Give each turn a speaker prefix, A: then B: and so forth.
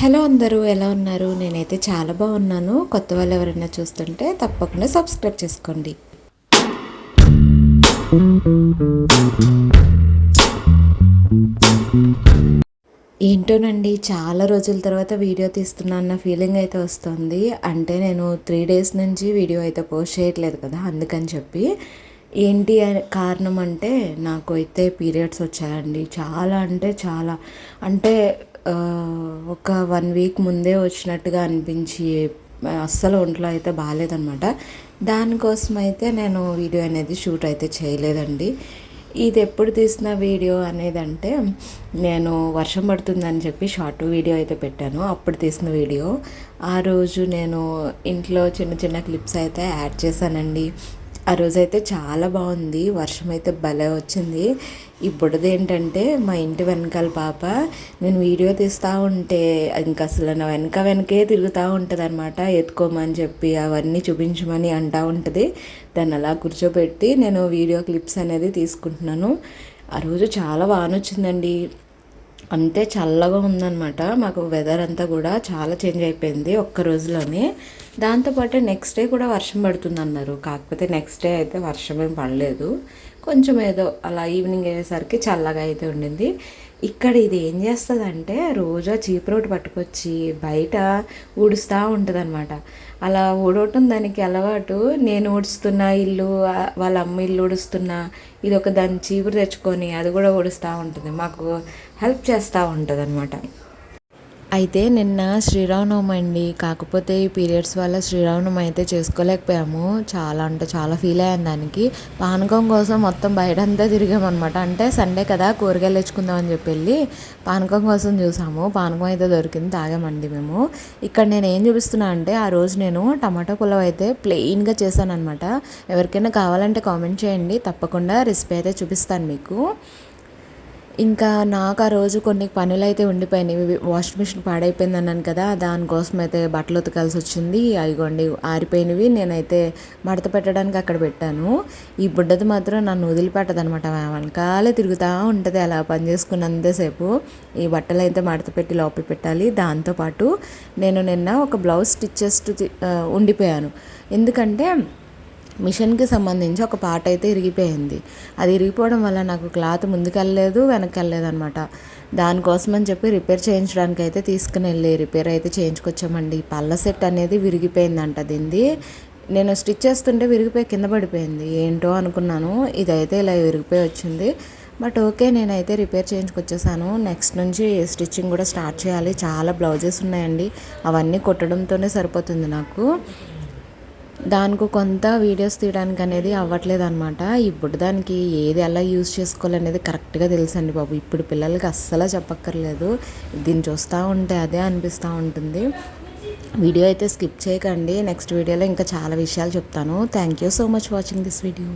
A: Hello అందరూ ఎలా ఉన్నారు? నేనైతే చాలా బాగున్నాను. కొత్త వాళ్ళు ఎవరైనా చూస్తుంటే తప్పకుండా సబ్స్క్రైబ్ చేసుకోండి. ఏంటోనండి చాలా రోజుల తర్వాత వీడియో తీస్తున్నా అన్న ఫీలింగ్ అయితే వస్తుంది. అంటే నేను త్రీ డేస్ నుంచి వీడియో అయితే పోస్ట్ చేయట్లేదు కదా అందుకని చెప్పి. ఏంటి కారణం అంటే నాకు అయితే పీరియడ్స్ వచ్చాయండి. చాలా అంటే చాలా. అంటే ఒక వన్ వీక్ ముందే వచ్చినట్టుగా అనిపించి అస్సలు ఒంట్లో అయితే బాగాలేదనమాట దానికోసం అయితే నేను వీడియో అనేది షూట్ అయితే చేయలేదండి. ఇది ఎప్పుడు తీసిన వీడియో అనేది అంటే నేను వర్షం పడుతుందని చెప్పి షార్ట్ వీడియో అయితే పెట్టాను అప్పుడు తీసిన వీడియో. ఆ రోజు నేను ఇంట్లో చిన్న చిన్న క్లిప్స్ అయితే యాడ్ చేశానండి. ఆ రోజైతే చాలా బాగుంది. వర్షం అయితే భలే వచ్చింది. ఇప్పుడుది ఏంటంటే మా ఇంటి వెనకాల పాప నేను వీడియో తీస్తూ ఉంటే ఇంకా అసలు నా వెనక వెనకే తిరుగుతూ ఉంటుంది అనమాట ఎత్తుకోమని చెప్పి అవన్నీ చూపించమని అంటూ ఉంటుంది. దాన్ని అలా కూర్చోబెట్టి నేను వీడియో క్లిప్స్ అనేది తీసుకుంటున్నాను. ఆ రోజు చాలా వానొచ్చిందండి. అంతే చల్లగా ఉందన్నమాట. మాకు వెదర్ అంతా కూడా చాలా చేంజ్ అయిపోయింది ఒక్క రోజులోనే. దాంతోపాటు నెక్స్ట్ డే కూడా వర్షం పడుతుంది అన్నారు కాకపోతే నెక్స్ట్ డే అయితే వర్షం ఏం పడలేదు. కొంచెం ఏదో అలా ఈవినింగ్ అయ్యేసరికి చల్లగా అయితే ఉండింది. ఇక్కడ ఇది ఏం చేస్తుందంటే రోజా చీపురోటి పట్టుకొచ్చి బయట ఊడుస్తూ ఉంటుంది అనమాట అలా ఊడవటం దానికి అలవాటు నేను ఊడుస్తున్నా ఇల్లు వాళ్ళ అమ్మ ఇల్లు ఊడుస్తున్నా ఇది ఒక దాని చీపురు తెచ్చుకొని అది కూడా ఊడుస్తూ ఉంటుంది. మాకు హెల్ప్ చేస్తూ ఉంటుంది అనమాట అయితే నిన్న శ్రీరామనవమి అండి. కాకపోతే ఈ పీరియడ్స్ వల్ల శ్రీరామనవమి అయితే చేసుకోలేకపోయాము. చాలా అంటే చాలా ఫీల్ అయ్యాను దానికి. పానకం కోసం మొత్తం బయట అంతా తిరిగామన్నమాట. అంటే సండే కదా కూరగాయలు తెచ్చుకుందాం అని చెప్పి వెళ్ళి పానకం కోసం చూసాము. పానకం అయితే దొరికింది తాగామండి మేము. ఇక్కడ నేను ఏం చూపిస్తున్నా అంటే ఆ రోజు నేను టమాటో పులావ్ అయితే ప్లెయిన్గా చేశాను అనమాట ఎవరికైనా కావాలంటే కామెంట్ చేయండి. తప్పకుండా రెసిపీ అయితే చూపిస్తాను మీకు. ఇంకా నాకు ఆ రోజు కొన్ని పనులు అయితే ఉండిపోయినాయి వాషింగ్ మిషన్ పాడైపోయింది అన్నాను కదా దానికోసం అయితే బట్టలు ఉతకాల్సి వచ్చింది. అదిగోండి ఆరిపోయినవి నేనైతే మడత పెట్టడానికి అక్కడ పెట్టాను. ఈ బుడ్డది మాత్రం నన్ను వదిలిపెట్టదు అనమాట వెనకాలే తిరుగుతూ ఉంటుంది. అలా పని చేసుకున్నంతసేపు ఈ బట్టలు అయితే మడత పెట్టి లోపల పెట్టాలి. దాంతోపాటు నేను నిన్న ఒక బ్లౌజ్ స్టిచ్చెస్ ఉండిపోయాను. ఎందుకంటే మిషన్కి సంబంధించి ఒక పార్ట్ అయితే ఇరిగిపోయింది. అది ఇరిగిపోవడం వల్ల నాకు క్లాత్ ముందుకెళ్ళలేదు వెనకెళ్ళలేదు అనమాట దానికోసం అని చెప్పి రిపేర్ చేయించడానికి అయితే తీసుకుని వెళ్ళి రిపేర్ అయితే చేయించుకొచ్చామండి. పళ్ళ సెట్ అనేది విరిగిపోయిందంట దీన్ని నేను స్టిచ్ చేస్తుంటే విరిగిపోయి కింద పడిపోయింది. ఏంటో అనుకున్నాను. ఇదైతే ఇలా విరిగిపోయి వచ్చింది. బట్ ఓకే నేనైతే రిపేర్ చేయించుకొచ్చేసాను. నెక్స్ట్ నుంచి స్టిచ్చింగ్ కూడా స్టార్ట్ చేయాలి. చాలా బ్లౌజెస్ ఉన్నాయండి. అవన్నీ కుట్టడంతోనే సరిపోతుంది నాకు. దానికి కొంత వీడియోస్ తీయడానికి అనేది అవ్వట్లేదు అనమాట ఇప్పుడు దానికి ఏది ఎలా యూజ్ చేసుకోవాలనేది కరెక్ట్గా తెలుసండి బాబు. ఇప్పుడు పిల్లలకి అస్సలు చెప్పక్కర్లేదు. దీన్ని చూస్తూ ఉంటే అదే అనిపిస్తూ ఉంటుంది. వీడియో అయితే స్కిప్ చేయకండి. నెక్స్ట్ వీడియోలో ఇంకా చాలా విషయాలు చెప్తాను. Thank you so much watching this video.